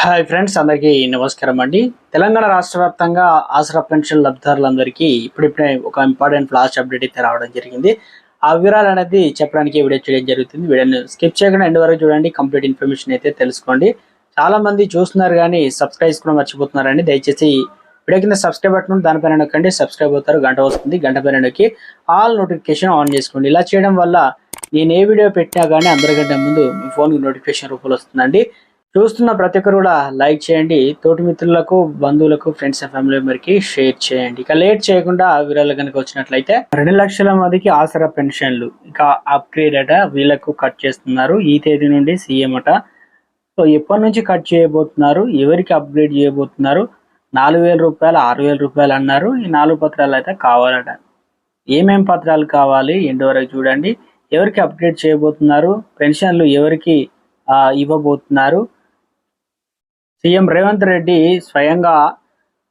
Hi friends అందరికీ నమస్కారం అండి. తెలంగాణ రాష్ట్ర వ్యాప్తంగా ఆసరా పెన్షన్ లబ్ధిదారులందరికీ ఇప్పుడిప్పుడే ఒక ఇంపార్టెంట్ లాస్ట్ అప్డేట్ అయితే రావడం జరిగింది. ఆ వివరాలు అనేది చెప్పడానికి వీడియో చేయడం జరుగుతుంది. వీడియోని స్కిప్ చేయకుండా ఎండ్ వరకు చూడండి కంప్లీట్ ఇన్ఫర్మేషన్ అయితే తెలుసుకోండి. చాలా మంది చూస్తున్నారు కానీ సబ్స్క్రైబ్ కూడా మర్చిపోతున్నారండి. దయచేసి వీడియో కింద సబ్స్క్రైబ్ బటన్ దానిపైన నొక్కండి. సబ్స్క్రైబ్ అవుతారు గంట వస్తుంది గంట పైన నొక్కి ఆల్ నోటిఫికేషన్ ఆన్ చేసుకోండి. ఇలా చేయడం వల్ల నేను ఏ వీడియో పెట్టినా కానీ అందరికంటే ముందు మీ ఫోన్కి నోటిఫికేషన్ రూపంలో వస్తుందండి. చూస్తున్న ప్రతి ఒక్కరు కూడా లైక్ చేయండి. తోటి మిత్రులకు బంధువులకు ఫ్రెండ్స్ అండ్ ఫ్యామిలీ మెంబర్కి షేర్ చేయండి. ఇక లేట్ చేయకుండా వీరాలు కనుక వచ్చినట్లయితే రెండు లక్షల మందికి ఆసరా పెన్షన్లు ఇక అప్గ్రేడ్ అట వీళ్ళకు కట్ చేస్తున్నారు. ఈ తేదీ నుండి సీఎం అట. సో ఎప్పటి నుంచి కట్ చేయబోతున్నారు? ఎవరికి అప్గ్రేడ్ చేయబోతున్నారు? నాలుగు వేల రూపాయలు ఆరు వేల రూపాయలు అన్నారు. ఈ నాలుగు పత్రాలు అయితే కావాలట. ఏమేం పత్రాలు కావాలి? ఎండు వరకు చూడండి. ఎవరికి అప్గ్రేడ్ చేయబోతున్నారు? పెన్షన్లు ఎవరికి ఇవ్వబోతున్నారు? సీఎం రేవంత్ రెడ్డి స్వయంగా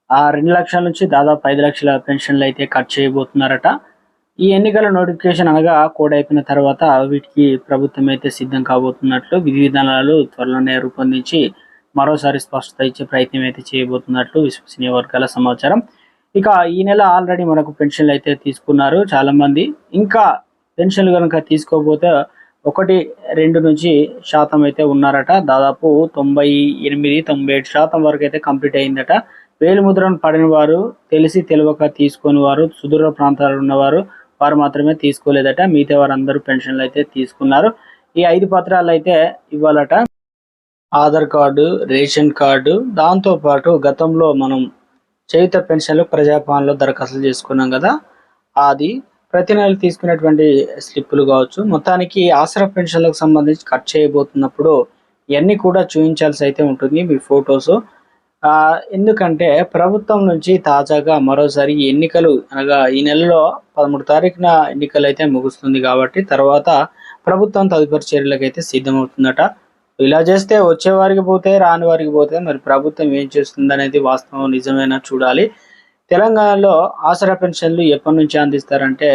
ఆ రెండు లక్షల నుంచి దాదాపు ఐదు లక్షల పెన్షన్లు అయితే కట్ చేయబోతున్నారట. ఈ ఎన్నికల నోటిఫికేషన్ అనగా కోడ్ అయిపోయిన తర్వాత వీటికి ప్రభుత్వం అయితే సిద్ధం కాబోతున్నట్లు విధి విధానాలు త్వరలోనే రూపొందించి మరోసారి స్పష్టత ఇచ్చే ప్రయత్నం అయితే చేయబోతున్నట్లు విశ్వసనీయ వర్గాల సమాచారం. ఇక ఈ నెల ఆల్రెడీ మనకు పెన్షన్లు అయితే తీసుకున్నారు చాలా మంది ఇంకా పెన్షన్లు కనుక తీసుకోకపోతే ఒకటి రెండు నుంచి శాతం అయితే ఉన్నారట. దాదాపు తొంభై ఎనిమిది తొంభై ఏడు శాతం వరకు అయితే కంప్లీట్ అయిందట. వేలుముద్రను పడిన వారు తెలిసి తెలియక తీసుకొని వారు సుదూర ప్రాంతాల్లో ఉన్నవారు వారు మాత్రమే తీసుకోలేదట. మిగతా వారందరూ పెన్షన్లు అయితే తీసుకున్నారు. ఈ ఐదు పత్రాలు అయితే ఇవ్వాలట. ఆధార్ కార్డు రేషన్ కార్డు దాంతో పాటు గతంలో మనం చేయుత పెన్షన్లు ప్రజాపాలనలో దరఖాస్తులు చేసుకున్నాం కదా. అది ప్రతి నెల తీసుకునేటువంటి స్లిప్పులు కావచ్చు. మొత్తానికి ఆసరా పెన్షన్లకు సంబంధించి కట్ చేయబోతున్నప్పుడు ఇవన్నీ కూడా చూపించాల్సి అయితే ఉంటుంది మీ ఫొటోస్. ఎందుకంటే ప్రభుత్వం నుంచి తాజాగా మరోసారి ఎన్నికలు అనగా ఈ నెలలో పదమూడు తారీఖున ఎన్నికలు అయితే ముగుస్తుంది కాబట్టి తర్వాత ప్రభుత్వం తదుపరి చర్యలకు అయితే సిద్ధమవుతుందట. ఇలా చేస్తే వచ్చే వారికి పోతే రాని వారికి పోతే మరి ప్రభుత్వం ఏం చేస్తుంది అనేది వాస్తవం నిజమైనా చూడాలి. తెలంగాణలో ఆసరా పెన్షన్లు ఎప్పటి నుంచి అందిస్తారంటే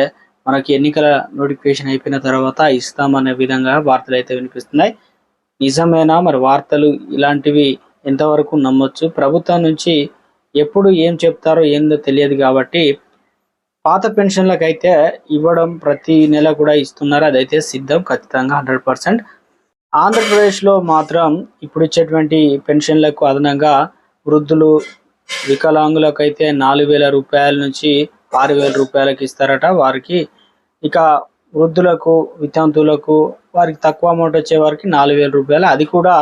మనకి ఎన్నికల నోటిఫికేషన్ అయిపోయిన తర్వాత ఇస్తామనే విధంగా వార్తలు అయితే వినిపిస్తున్నాయి. నిజమేనా? మరి వార్తలు ఇలాంటివి ఎంతవరకు నమ్మొచ్చు? ప్రభుత్వం నుంచి ఎప్పుడు ఏం చెప్తారో ఏందో తెలియదు కాబట్టి పాత పెన్షన్లకైతే ఇవ్వడం ప్రతి నెల కూడా ఇస్తున్నారు. అదైతే సిద్ధం ఖచ్చితంగా హండ్రెడ్ పర్సెంట్. ఆంధ్రప్రదేశ్లో మాత్రం ఇప్పుడు ఇచ్చేటువంటి పెన్షన్లకు అదనంగా వృద్ధులు వికలాంగులకు అయితే నాలుగు వేల రూపాయల నుంచి ఆరు వేల రూపాయలకు ఇస్తారట వారికి. ఇక వృద్ధులకు వితంతువులకు వారికి తక్కువ అమౌంట్ వచ్చే వారికి నాలుగు వేల రూపాయలు. అది కూడా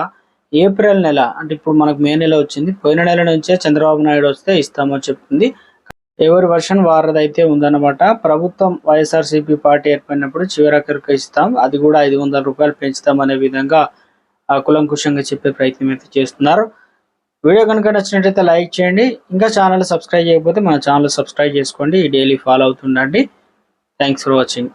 ఏప్రిల్ నెల అంటే ఇప్పుడు మనకు మే నెల వచ్చింది. పోయిన నెల నుంచే చంద్రబాబు నాయుడు వస్తే ఇస్తామని చెప్తుంది ఎవరి వర్షన్ వారదైతే ఉందన్నమాట. ప్రభుత్వం వైఎస్ఆర్సీపీ పార్టీ ఏర్పడినప్పుడు చివరకరకు ఇస్తాం. అది కూడా ఐదు వందల రూపాయలు పెంచుతాం అనే విధంగా కులంకుశంగా చెప్పే ప్రయత్నం అయితే చేస్తున్నారు. వీడియో కనుక నచ్చినట్లయితే లైక్ చేయండి. ఇంకా ఛానల్ సబ్స్క్రైబ్ చేయకపోతే మన ఛానల్ సబ్స్క్రైబ్ చేసుకోండి. Daily follow అవుతుండండి. Thanks for watching